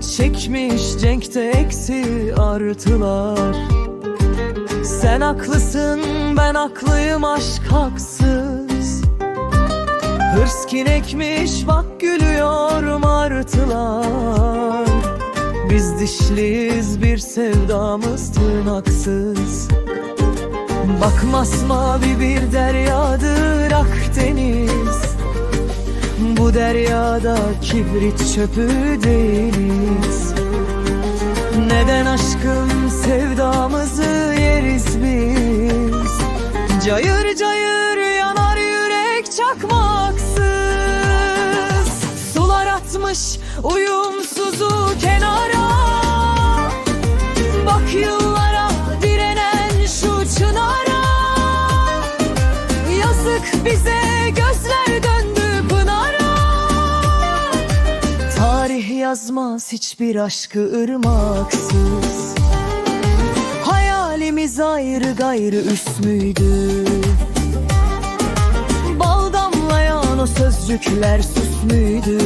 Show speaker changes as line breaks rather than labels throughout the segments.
birikmiş cenkte eksi artılar. Sen haklısın ben haklıyım aşk haksız. Hırs kinekmiş bak gülüyor martılar. Biz dişliyiz bir sevdamız tırnaksız. Bak masmavi bir deryadır Akdeniz Bu deryada kibrit çöpü değiliz. Neden aşkım sevdamızı yeriz biz? Cayır cayır yanar yürek çakmaksız. Sular atmış uyumsuzu kenara. Bak yıllara direnen şu çınara. Yazık bize Yazmaz hiçbir aşkı ırmaksız. Hayalimiz ayrı gayrı üst müydü? Bal damlayan o sözcükler süs müydü?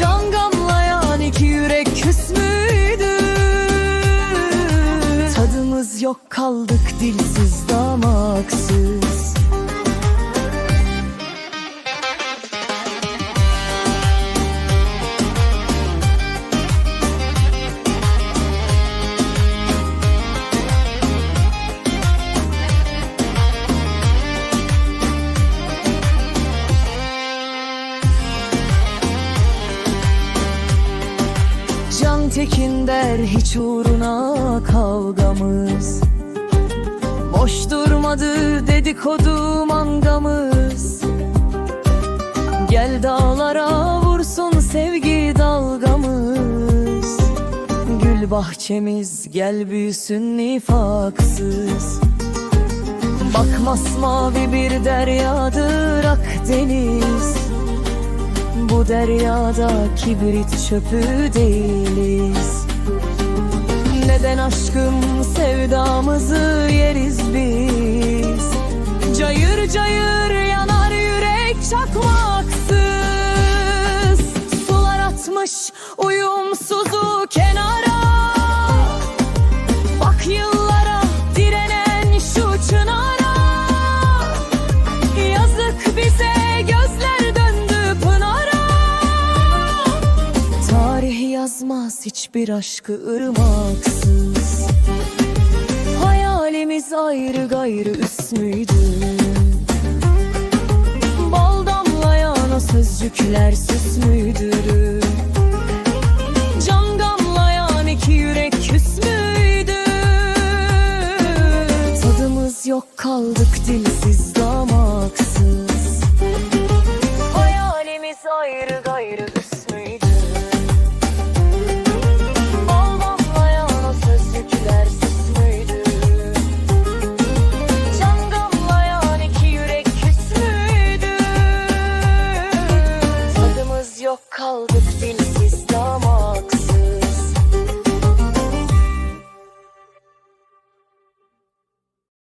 Can gamlayan iki yürek küs müydü? Tadımız yok kaldık dilsiz damaksız Tekin der hiç uğruna kavgamız. Boş durmadı dedikodu mangamız. Gel dağlara vursun sevgi dalgamız. Gül bahçemiz gel büyüsün nifaksız. Bak masmavi bir deryadır Akdeniz deryada kibrit çöpü değiliz. Neden aşkım sevdamızı yeriz biz? Cayır cayır yanar yürek çakmaksız. Sular atmış uyumsuzu kenara. Bak yıllara direnen şu çınara. Yazık bize hiçbir aşkı ırmaksız. Hayalimiz ayrı gayrı üs müydü Bal damlayan o sözcükler süs müydü